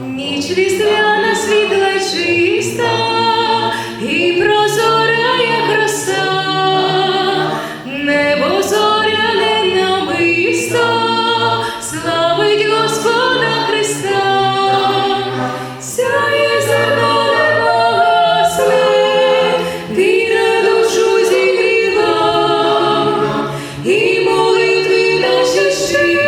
Ніч різдвяна світла чиста і прозора, як роса, небо зоряне намисто, славить Господа Христа, сяє зерно сне, віра душу зігріва, і молитви наші щирі.